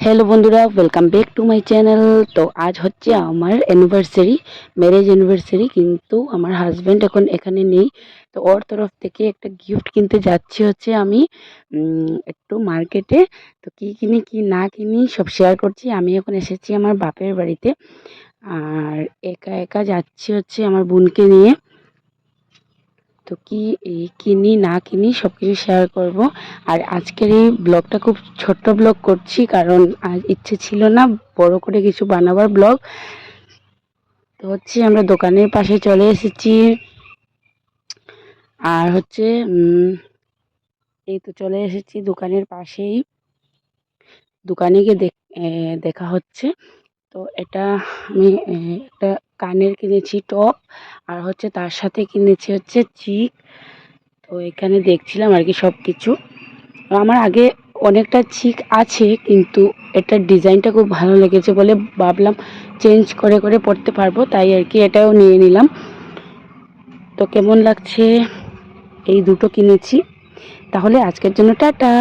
Hello বন্ধুরা welcome back to my channel তো আজ হচ্ছে আমার অ্যানিভার্সারি ম্যারেজ অ্যানিভার্সারি কিন্তু আমার হাজব্যান্ড এখন এখানে নেই। তো ওর তরফ থেকে একটা গিফট কিনতে যাচ্ছি হচ্ছে আমি একটু মার্কেটে তো কী কিনি, কি না কিনি, সব শেয়ার করছি। আমি এখন এসেছি আমার বাপের বাড়িতে। আর একা একা যাচ্ছি হচ্ছে আমার বোনকে নিয়ে। তো কি কিনি, না কিনি সব কিছু শেয়ার করব। আর আজকের এই ব্লগটা খুব ছোট্ট ব্লগ করছি কারণ আজ ইচ্ছে ছিল না বড় করে কিছু বানাবার ব্লগ তো হচ্ছে আমরা দোকানের পাশে চলে এসেছি। আর হচ্ছে এই তো চলে এসেছি দোকানের পাশেই। দোকানে গিয়ে দেখা হচ্ছে। তো এটা আমি একটা কানের কিনেছি টপ, আর হচ্ছে তার সাথে কিনেছি হচ্ছে চিক তো এখানে দেখছিলাম আর কি সব কিছু আমার আগে অনেকটা চিক আছে, কিন্তু এটার ডিজাইনটা খুব ভালো লেগেছে বলে ভাবলাম চেঞ্জ করে করে পড়তে পারব, তাই আর কি এটাও নিয়ে নিলাম। তো কেমন লাগছে? এই দুটো কিনেছি। তাহলে আজকের জন্য টাটা।